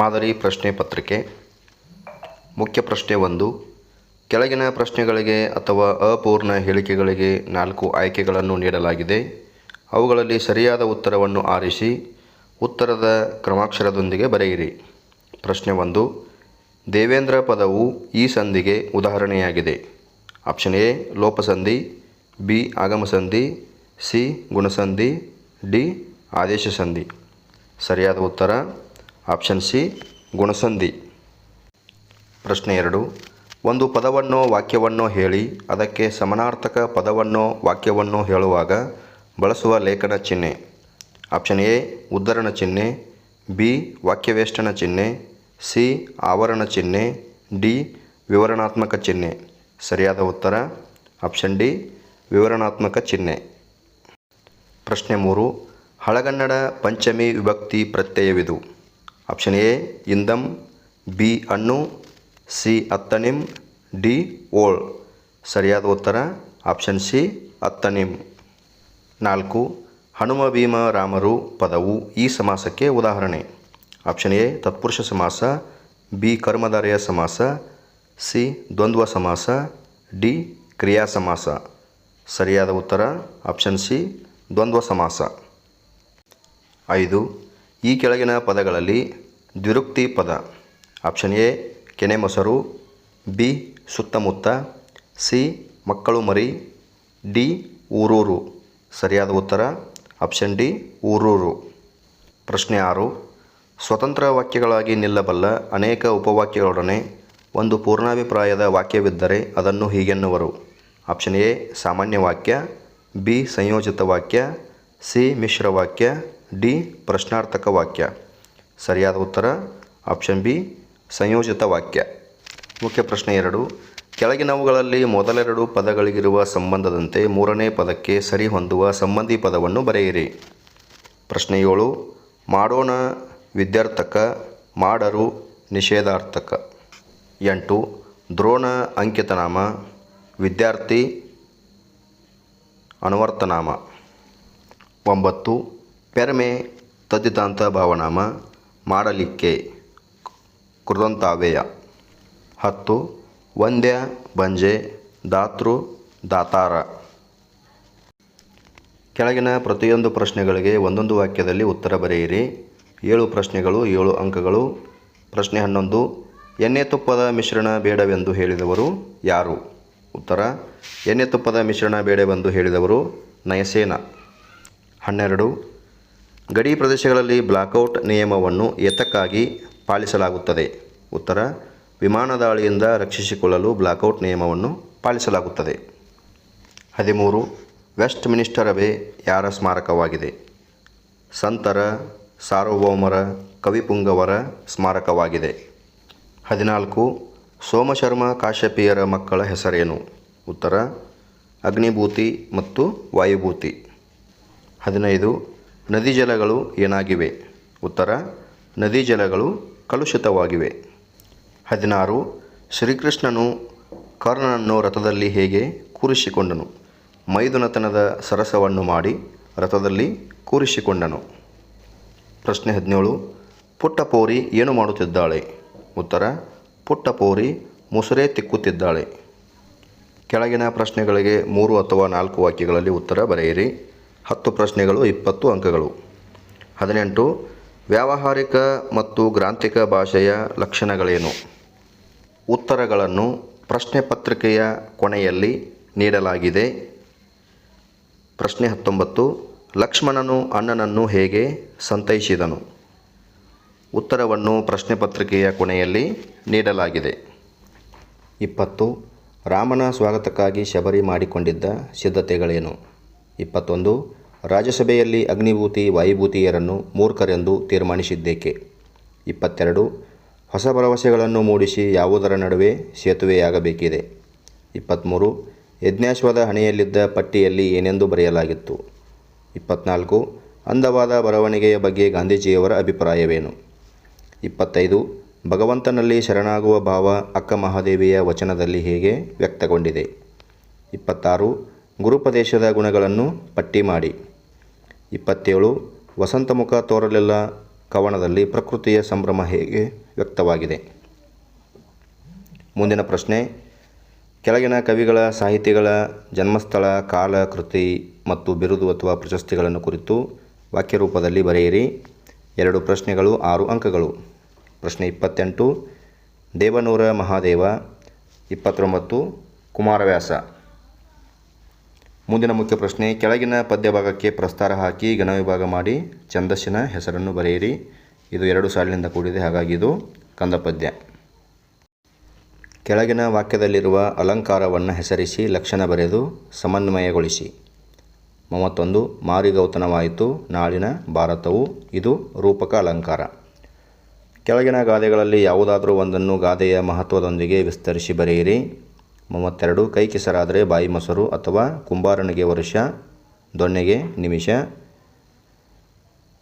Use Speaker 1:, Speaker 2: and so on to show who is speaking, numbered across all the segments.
Speaker 1: ಮಾದರಿ ಪ್ರಶ್ನೆ ಪತ್ರಿಕೆ. ಮುಖ್ಯ ಪ್ರಶ್ನೆ ಒಂದು, ಕೆಳಗಿನ ಪ್ರಶ್ನೆಗಳಿಗೆ ಅಥವಾ ಅಪೂರ್ಣ ಹೇಳಿಕೆಗಳಿಗೆ ನಾಲ್ಕು ಆಯ್ಕೆಗಳನ್ನು ನೀಡಲಾಗಿದೆ. ಅವುಗಳಲ್ಲಿ ಸರಿಯಾದ ಉತ್ತರವನ್ನು ಆರಿಸಿ, ಉತ್ತರದ ಕ್ರಮಾಕ್ಷರದೊಂದಿಗೆ ಬರೆಯಿರಿ. ಪ್ರಶ್ನೆ ಒಂದು, ದೇವೇಂದ್ರ ಪದವು ಈ ಸಂಧಿಗೆ ಉದಾಹರಣೆಯಾಗಿದೆ. ಆಪ್ಷನ್ ಎ, ಲೋಪಸಂಧಿ, ಬಿ, ಆಗಮಸಂಧಿ, ಸಿ, ಗುಣಸಂಧಿ, ಡಿ ಆದೇಶ ಸಂಧಿ ಸರಿಯಾದ ಉತ್ತರ ಆಪ್ಷನ್ ಸಿ, ಗುಣಸಂಧಿ. ಪ್ರಶ್ನೆ ಎರಡು, ಒಂದು ಪದವನ್ನು, ವಾಕ್ಯವನ್ನೋ ಹೇಳಿ, ಅದಕ್ಕೆ ಸಮನಾರ್ಥಕ ಪದವನ್ನು, ವಾಕ್ಯವನ್ನು ಹೇಳುವಾಗ ಬಳಸುವ ಲೇಖನ ಚಿಹ್ನೆ. ಆಪ್ಷನ್ ಎ, ಉದ್ಧರಣ ಚಿಹ್ನೆ, ಬಿ, ವಾಕ್ಯವೇಷ್ಟನ ಚಿಹ್ನೆ, ಸಿ, ಆವರಣ ಚಿಹ್ನೆ, ಡಿ, ವಿವರಣಾತ್ಮಕ ಚಿಹ್ನೆ. ಸರಿಯಾದ ಉತ್ತರ? ಆಪ್ಷನ್ ಡಿ, ವಿವರಣಾತ್ಮಕ ಚಿಹ್ನೆ. ಪ್ರಶ್ನೆ ಮೂರು, ಹಳಗನ್ನಡ ಪಂಚಮಿ ವಿಭಕ್ತಿ ಪ್ರತ್ಯಯವಿದು. ಆಪ್ಷನ್ ಎ, ಇಂದಂ, ಬಿ ಅಣ್ಣು ಸಿ ಅತ್ತನಿಮ್ ಡಿ ಓಳ್. ಸರಿಯಾದ ಉತ್ತರ ಆಪ್ಷನ್ ಸಿ ಅತ್ತನಿಮ್ ನಾಲ್ಕು, ಹನುಮ ಭೀಮ ರಾಮರು ಪದವು ಈ ಸಮಾಸಕ್ಕೆ ಉದಾಹರಣೆ. ಆಪ್ಷನ್ ಎ, ತತ್ಪುರುಷ ಸಮಾಸ, ಬಿ ಕರ್ಮಧಾರೆಯ ಸಮಾಸ, ಸಿ ದ್ವಂದ್ವ ಸಮಾಸ, ಡಿ ಕ್ರಿಯಾ ಸಮಾಸ. ಸರಿಯಾದ ಉತ್ತರ ಆಪ್ಷನ್ ಸಿ, ದ್ವಂದ್ವ ಸಮಾಸ. ಐದು ಈ ಕೆಳಗಿನ ಪದಗಳಲ್ಲಿ ದ್ವಿರುಕ್ತಿ ಪದ. ಆಪ್ಷನ್ ಎ, ಕೆನೆ ಮೊಸರು, ಬಿ, ಸುತ್ತಮುತ್ತ, ಸಿ, ಮಕ್ಕಳು ಮರಿ, ಡಿ, ಊರೂರು. ಸರಿಯಾದ ಉತ್ತರ, ಆಪ್ಷನ್ ಡಿ, ಊರೂರು. ಪ್ರಶ್ನೆ ಆರು, ಸ್ವತಂತ್ರ ವಾಕ್ಯಗಳಾಗಿ ನಿಲ್ಲಬಲ್ಲ ಅನೇಕ ಉಪವಾಕ್ಯಗಳೊಡನೆ ಒಂದು ಪೂರ್ಣಾಭಿಪ್ರಾಯದ ವಾಕ್ಯವಿದ್ದರೆ ಅದನ್ನು ಹೀಗೆನ್ನುವರು. ಆಪ್ಷನ್ ಎ, ಸಾಮಾನ್ಯ ವಾಕ್ಯ, ಬಿ, ಸಂಯೋಜಿತ ವಾಕ್ಯ, ಸಿ, ಮಿಶ್ರ ವಾಕ್ಯ ಡಿ, ಪ್ರಶ್ನಾರ್ಥಕ ವಾಕ್ಯ. ಸರಿಯಾದ ಉತ್ತರ? ಆಪ್ಷನ್ ಬಿ, ಸಂಯೋಜಿತ ವಾಕ್ಯ. ಮುಖ್ಯ ಪ್ರಶ್ನೆ ಎರಡು. ಕೆಳಗಿನವುಗಳಲ್ಲಿ ಮೊದಲೆರಡು ಪದಗಳಿಗಿರುವ ಸಂಬಂಧದಂತೆ ಮೂರನೇ ಪದಕ್ಕೆ ಸರಿ ಹೊಂದುವ ಸಂಬಂಧಿ ಪದವನ್ನು ಬರೆಯಿರಿ. ಪ್ರಶ್ನೆ ಏಳು. ಮಾಡೋಣ ವಿದ್ಯಾರ್ಥಕ, ಮಾಡರು ನಿಷೇಧಾರ್ಥಕ. ಎಂಟು. ದ್ರೋಣ ಅಂಕಿತನಾಮ, ವಿದ್ಯಾರ್ಥಿ ಅನುವರ್ತನಾಮ. ಒಂಬತ್ತು. ಪೆರ್ಮೆ ತದ್ದಿತಾಂತ ಭಾವನಾಮ ಮಾಡಲಿಕ್ಕೆ ಕೃದಂತಾವೇಯ ಹತ್ತು, ವಂದ್ಯ ಬಂಜೆ ದಾತೃ ದಾತಾರ. ಕೆಳಗಿನ ಪ್ರತಿಯೊಂದು ಪ್ರಶ್ನೆಗಳಿಗೆ ಒಂದೊಂದು ವಾಕ್ಯದಲ್ಲಿ ಉತ್ತರ ಬರೆಯಿರಿ. ಏಳು ಪ್ರಶ್ನೆಗಳು, ಏಳು ಅಂಕಗಳು. ಪ್ರಶ್ನೆ ಹನ್ನೊಂದು, ಎಣ್ಣೆ ತುಪ್ಪದ ಮಿಶ್ರಣ ಬೇಡವೆಂದು ಹೇಳಿದವರು ಯಾರು? ಉತ್ತರ, ಎಣ್ಣೆ ತುಪ್ಪದ ಮಿಶ್ರಣ ಬೇಡವೆಂದು ಹೇಳಿದವರು ನಯಸೇನ. ಹನ್ನೆರಡು ಗಡಿ ಪ್ರದೇಶಗಳಲ್ಲಿ ಬ್ಲಾಕೌಟ್ ನಿಯಮವನ್ನು ಏತಕ್ಕಾಗಿ ಪಾಲಿಸಲಾಗುತ್ತದೆ. ಉತ್ತರ, ವಿಮಾನ ದಾಳಿಯಿಂದ ರಕ್ಷಿಸಿಕೊಳ್ಳಲು ಬ್ಲಾಕೌಟ್ ನಿಯಮವನ್ನು ಪಾಲಿಸಲಾಗುತ್ತದೆ. ಹದಿಮೂರು ವೆಸ್ಟ್ ಮಿನಿಸ್ಟರ್ ಅಬೆ ಯಾರ ಸ್ಮಾರಕವಾಗಿದೆ? ಸಂತರ, ಸಾರ್ವಭೌಮರ, ಕವಿಪುಂಗವರ ಸ್ಮಾರಕವಾಗಿದೆ. ಹದಿನಾಲ್ಕು, ಸೋಮಶರ್ಮ ಕಾಶ್ಯಪಿಯರ ಮಕ್ಕಳ ಹೆಸರೇನು? ಉತ್ತರ, ಅಗ್ನಿಭೂತಿ ಮತ್ತು ವಾಯುಭೂತಿ. ಹದಿನೈದು ನದಿ ಜಲಗಳು ಏನಾಗಿವೆ? ಉತ್ತರ, ನದಿ ಜಲಗಳು ಕಲುಷಿತವಾಗಿವೆ. ಹದಿನಾರು, ಶ್ರೀಕೃಷ್ಣನು ಕರ್ಣನನ್ನು ರಥದಲ್ಲಿ ಹೇಗೆ ಕೂರಿಸಿಕೊಂಡನು? ಮೈದುನತನದ ಸರಸವನ್ನು ಮಾಡಿ ರಥದಲ್ಲಿ ಕೂರಿಸಿಕೊಂಡನು. ಪ್ರಶ್ನೆ ಹದಿನೇಳು ಪುಟ್ಟಪೋರಿ ಏನು ಮಾಡುತ್ತಿದ್ದಾಳೆ? ಉತ್ತರ ಪುಟ್ಟಪೋರಿ ಮುಸುರೆ ತಿಕ್ಕುತ್ತಿದ್ದಾಳೆ. ಕೆಳಗಿನ ಪ್ರಶ್ನೆಗಳಿಗೆ ಮೂರು ಅಥವಾ ನಾಲ್ಕು ವಾಕ್ಯಗಳಲ್ಲಿ ಉತ್ತರ ಬರೆಯಿರಿ. ಹತ್ತು ಪ್ರಶ್ನೆಗಳು, ಇಪ್ಪತ್ತು ಅಂಕಗಳು. ಹದಿನೆಂಟು, ವ್ಯಾವಹಾರಿಕ ಮತ್ತು ಗ್ರಾಂಥಿಕ ಭಾಷೆಯ ಲಕ್ಷಣಗಳೇನು? ಉತ್ತರಗಳನ್ನು ಪ್ರಶ್ನೆ ಪತ್ರಿಕೆಯ ಕೊನೆಯಲ್ಲಿ ನೀಡಲಾಗಿದೆ. ಪ್ರಶ್ನೆ ಹತ್ತೊಂಬತ್ತು, ಲಕ್ಷ್ಮಣನು ಅಣ್ಣನನ್ನು ಹೇಗೆ ಸಂತೈಸಿದನು? ಉತ್ತರವನ್ನು ಪ್ರಶ್ನೆ ಪತ್ರಿಕೆಯ ಕೊನೆಯಲ್ಲಿ ನೀಡಲಾಗಿದೆ. ಇಪ್ಪತ್ತು, ರಾಮನ ಸ್ವಾಗತಕ್ಕಾಗಿ ಶಬರಿ ಮಾಡಿಕೊಂಡಿದ್ದ ಸಿದ್ಧತೆಗಳೇನು? ಇಪ್ಪತ್ತೊಂದು ರಾಜ್ಯಸಭೆಯಲ್ಲಿ ಅಗ್ನಿಭೂತಿ, ವಾಯುಭೂತಿಯರನ್ನು ಮೂರ್ಖರೆಂದು ತೀರ್ಮಾನಿಸಿದ್ದೇಕೆ? ಇಪ್ಪತ್ತೆರಡು. ಹೊಸ ಭರವಸೆಗಳನ್ನು ಮೂಡಿಸಿ ಯಾವುದರ ನಡುವೆ ಸೇತುವೆಯಾಗಬೇಕಿದೆ? ಇಪ್ಪತ್ತ್ಮೂರು ಯಜ್ಞಾಶ್ವದ ಹಣೆಯಲ್ಲಿದ್ದ ಪಟ್ಟಿಯಲ್ಲಿ ಏನೆಂದು ಬರೆಯಲಾಗಿತ್ತು? ಇಪ್ಪತ್ನಾಲ್ಕು. ಅಂದವಾದ ಬರವಣಿಗೆಯ ಬಗ್ಗೆ ಗಾಂಧೀಜಿಯವರ ಅಭಿಪ್ರಾಯವೇನು? ಇಪ್ಪತ್ತೈದು. ಭಗವಂತನಲ್ಲಿ ಶರಣಾಗುವ ಭಾವ ಅಕ್ಕ ಮಹಾದೇವಿಯ ವಚನದಲ್ಲಿ ಹೇಗೆ ವ್ಯಕ್ತಗೊಂಡಿದೆ? ಇಪ್ಪತ್ತಾರು. ಗುರುಪದೇಶದ ಗುಣಗಳನ್ನು ಪಟ್ಟಿ ಮಾಡಿ. ಇಪ್ಪತ್ತೇಳು ವಸಂತ ಮುಖ ತೋರಲಿಲ್ಲ ಕವನದಲ್ಲಿ ಪ್ರಕೃತಿಯ ಸಂಭ್ರಮ ಹೇಗೆ ವ್ಯಕ್ತವಾಗಿದೆ? ಮುಂದಿನ ಪ್ರಶ್ನೆ, ಕೆಳಗಿನ ಕವಿಗಳ ಸಾಹಿತಿಗಳ ಜನ್ಮಸ್ಥಳ, ಕಾಲ, ಕೃತಿ ಮತ್ತು ಬಿರುದು ಅಥವಾ ಪ್ರಶಸ್ತಿಗಳನ್ನು ಕುರಿತು ವಾಕ್ಯ ರೂಪದಲ್ಲಿ ಬರೆಯಿರಿ. ಎರಡು ಪ್ರಶ್ನೆಗಳು, ಆರು ಅಂಕಗಳು. ಪ್ರಶ್ನೆ ಇಪ್ಪತ್ತೆಂಟು, ದೇವನೂರ ಮಹಾದೇವ. ಇಪ್ಪತ್ತೊಂಬತ್ತು, ಕುಮಾರವ್ಯಾಸ. ಮುಂದಿನ ಮುಖ್ಯ ಪ್ರಶ್ನೆ, ಕೆಳಗಿನ ಪದ್ಯ ಭಾಗಕ್ಕೆ ಪ್ರಸ್ತಾರ ಹಾಕಿ ಘನವಿಭಾಗ ಮಾಡಿ ಛಂದಸ್ಸಿನ ಹೆಸರನ್ನು ಬರೆಯಿರಿ. ಇದು ಎರಡು ಸಾಲಿನಿಂದ ಕೂಡಿದೆ, ಹಾಗಾಗಿ ಇದು ಕಂದ ಪದ್ಯ. ಕೆಳಗಿನ ವಾಕ್ಯದಲ್ಲಿರುವ ಅಲಂಕಾರವನ್ನು ಹೆಸರಿಸಿ ಲಕ್ಷಣ ಬರೆದು ಸಮನ್ವಯಗೊಳಿಸಿ. ಮೂವತ್ತೊಂದು, ಮಾರಿಗೌತನವಾಯಿತು, ನಾಳಿನ ಭಾರತವು, ಇದು ರೂಪಕ ಅಲಂಕಾರ. ಕೆಳಗಿನ ಗಾದೆಗಳಲ್ಲಿ ಯಾವುದಾದರೂ ಒಂದನ್ನು ಗಾದೆಯ ಮಹತ್ವದೊಂದಿಗೆ ವಿಸ್ತರಿಸಿ ಬರೆಯಿರಿ. ಮೂವತ್ತೆರಡು ಕೈ ಕೆಸರಾದರೆ ಬಾಯಿ ಮೊಸರು ಅಥವಾ ಕುಂಬಾರನಿಗೆ ವರ್ಷ ದೊಣ್ಣೆಗೆ ನಿಮಿಷ.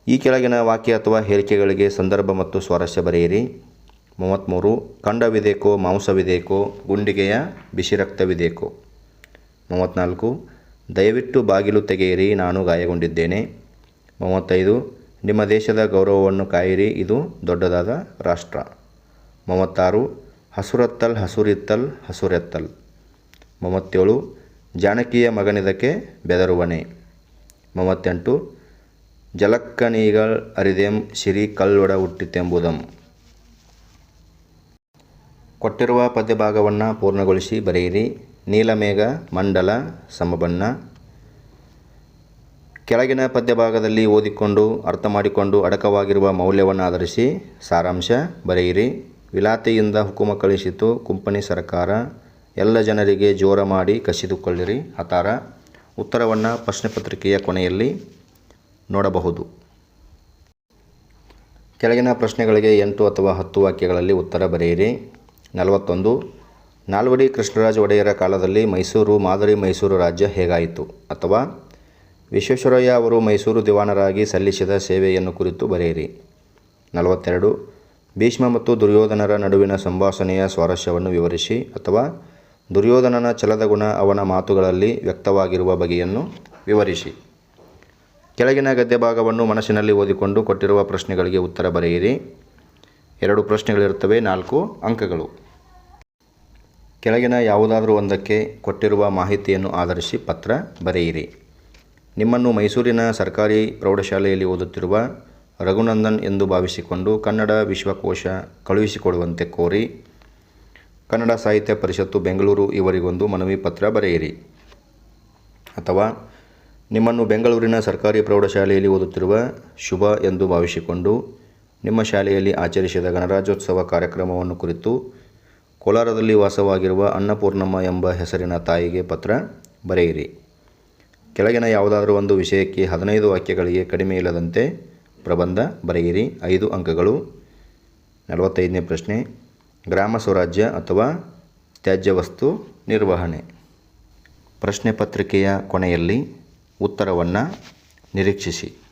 Speaker 1: ಈ ಕೆಳಗಿನ ವಾಕ್ಯ ಅಥವಾ ಹೇಳಿಕೆಗಳಿಗೆ ಸಂದರ್ಭ ಮತ್ತು ಸ್ವಾರಸ್ಯ ಬರೆಯಿರಿ. ಮೂವತ್ತ್ಮೂರು ಖಂಡವಿದೇಕೋ, ಮಾಂಸವಿದೇಕೋ, ಗುಂಡಿಗೆಯ ಬಿಸಿ ರಕ್ತವಿದೇಕೋ ಮೂವತ್ತ್ನಾಲ್ಕು ದಯವಿಟ್ಟು ಬಾಗಿಲು ತೆಗೆಯಿರಿ, ನಾನು ಗಾಯಗೊಂಡಿದ್ದೇನೆ. ಮೂವತ್ತೈದು, ನಿಮ್ಮ ದೇಶದ ಗೌರವವನ್ನು ಕಾಯಿರಿ, ಇದು ದೊಡ್ಡದಾದ ರಾಷ್ಟ್ರ. ಮೂವತ್ತಾರು ಹಸುರತ್ತಲ್ ಹಸುರಿತ್ತಲ್ ಹಸುರೆತ್ತಲ್. ಮೂವತ್ತೇಳು, ಜಾನಕಿಯ ಮಗನಿದಕ್ಕೆ ಬೆದರುವನೆ ಮೂವತ್ತೆಂಟು ಜಲಕ್ಕನೀಗಳ್ ಅರಿದೆಂ ಸಿರಿ ಕಲ್ಲೊಡ ಹುಟ್ಟಿತೆಂಬುದಂ. ಕೊಟ್ಟಿರುವ ಪದ್ಯಭಾಗವನ್ನು ಪೂರ್ಣಗೊಳಿಸಿ ಬರೆಯಿರಿ. ನೀಲಮೇಘ, ಮಂಡಲ, ಸಮಬಣ್ಣ. ಕೆಳಗಿನ ಪದ್ಯಭಾಗದಲ್ಲಿ ಓದಿಕೊಂಡು, ಅರ್ಥ ಮಾಡಿಕೊಂಡು, ಅಡಕವಾಗಿರುವ ಮೌಲ್ಯವನ್ನು ಆಧರಿಸಿ ಸಾರಾಂಶ ಬರೆಯಿರಿ. ವಿಲಾತಿಯಿಂದ ಹುಕುಮ ಕಳಿಸಿತು ಕುಂಪಣಿ ಸರ್ಕಾರ. ಎಲ್ಲ ಜನರಿಗೆ ಜೋರ ಮಾಡಿ ಕಸಿದುಕೊಳ್ಳಿರಿ, ಹತಾರ. ಉತ್ತರವನ್ನು ಪ್ರಶ್ನೆ ಪತ್ರಿಕೆಯ ಕೊನೆಯಲ್ಲಿ ನೋಡಬಹುದು. ಕೆಳಗಿನ ಪ್ರಶ್ನೆಗಳಿಗೆ ಎಂಟು ಅಥವಾ ಹತ್ತು ವಾಕ್ಯಗಳಲ್ಲಿ ಉತ್ತರ ಬರೆಯಿರಿ. ನಲವತ್ತೊಂದು. ನಾಲ್ವಡಿ ಕೃಷ್ಣರಾಜ ಒಡೆಯರ ಕಾಲದಲ್ಲಿ ಮೈಸೂರು, ಮಾದರಿ ಮೈಸೂರು ರಾಜ್ಯ ಹೇಗಾಯಿತು? ಅಥವಾ ವಿಶ್ವೇಶ್ವರಯ್ಯ ಅವರು ಮೈಸೂರು ದಿವಾನರಾಗಿ ಸಲ್ಲಿಸಿದ ಸೇವೆಯನ್ನು ಕುರಿತು ಬರೆಯಿರಿ. ನಲವತ್ತೆರಡು. ಭೀಷ್ಮ ಮತ್ತು ದುರ್ಯೋಧನರ ನಡುವಿನ ಸಂಭಾಷಣೆಯ ಸ್ವಾರಸ್ಯವನ್ನು ವಿವರಿಸಿ ಅಥವಾ ದುರ್ಯೋಧನನ ಛಲದ ಗುಣ ಅವನ ಮಾತುಗಳಲ್ಲಿ ವ್ಯಕ್ತವಾಗಿರುವ ಬಗೆಯನ್ನು ವಿವರಿಸಿ. ಕೆಳಗಿನ ಗದ್ಯ ಭಾಗವನ್ನು ಮನಸ್ಸಿನಲ್ಲಿ ಓದಿಕೊಂಡು ಕೊಟ್ಟಿರುವ ಪ್ರಶ್ನೆಗಳಿಗೆ ಉತ್ತರ ಬರೆಯಿರಿ. ಎರಡು ಪ್ರಶ್ನೆಗಳಿರುತ್ತವೆ, ನಾಲ್ಕು ಅಂಕಗಳು. ಕೆಳಗಿನ ಯಾವುದಾದರೂ ಒಂದಕ್ಕೆ ಕೊಟ್ಟಿರುವ ಮಾಹಿತಿಯನ್ನು ಆಧರಿಸಿ ಪತ್ರ ಬರೆಯಿರಿ. ನಿಮ್ಮನ್ನು ಮೈಸೂರಿನ ಸರ್ಕಾರಿ ಪ್ರೌಢಶಾಲೆಯಲ್ಲಿ ಓದುತ್ತಿರುವ ರಘುನಂದನ್ ಎಂದು ಭಾವಿಸಿಕೊಂಡು ಕನ್ನಡ ವಿಶ್ವಕೋಶ ಕಳುಹಿಸಿಕೊಡುವಂತೆ ಕೋರಿ ಕನ್ನಡ ಸಾಹಿತ್ಯ ಪರಿಷತ್ತು ಬೆಂಗಳೂರು ಇವರಿಗೊಂದು ಮನವಿ ಪತ್ರ ಬರೆಯಿರಿ. ಅಥವಾ ನಿಮ್ಮನ್ನು ಬೆಂಗಳೂರಿನ ಸರ್ಕಾರಿ ಪ್ರೌಢಶಾಲೆಯಲ್ಲಿ ಓದುತ್ತಿರುವ ಶುಭ ಎಂದು ಭಾವಿಸಿಕೊಂಡು ನಿಮ್ಮ ಶಾಲೆಯಲ್ಲಿ ಆಚರಿಸಿದ ಗಣರಾಜ್ಯೋತ್ಸವ ಕಾರ್ಯಕ್ರಮವನ್ನು ಕುರಿತು ಕೋಲಾರದಲ್ಲಿ ವಾಸವಾಗಿರುವ ಅನ್ನಪೂರ್ಣಮ್ಮ ಎಂಬ ಹೆಸರಿನ ತಾಯಿಗೆ ಪತ್ರ ಬರೆಯಿರಿ. ಕೆಳಗಿನ ಯಾವುದಾದರೂ ಒಂದು ವಿಷಯಕ್ಕೆ ಹದಿನೈದು ವಾಕ್ಯಗಳಿಗೆ ಕಡಿಮೆ ಇಲ್ಲದಂತೆ ಪ್ರಬಂಧ ಬರೆಯಿರಿ. ಐದು ಅಂಕಗಳು. ನಲವತ್ತೈದನೇ ಪ್ರಶ್ನೆ. ಗ್ರಾಮ ಸ್ವರಾಜ್ಯ ಅಥವಾ ತ್ಯಾಜ್ಯ ವಸ್ತು ನಿರ್ವಹಣೆ. ಪ್ರಶ್ನೆ ಪತ್ರಿಕೆಯ ಕೊನೆಯಲ್ಲಿ ಉತ್ತರವನ್ನು ನಿರೀಕ್ಷಿಸಿ.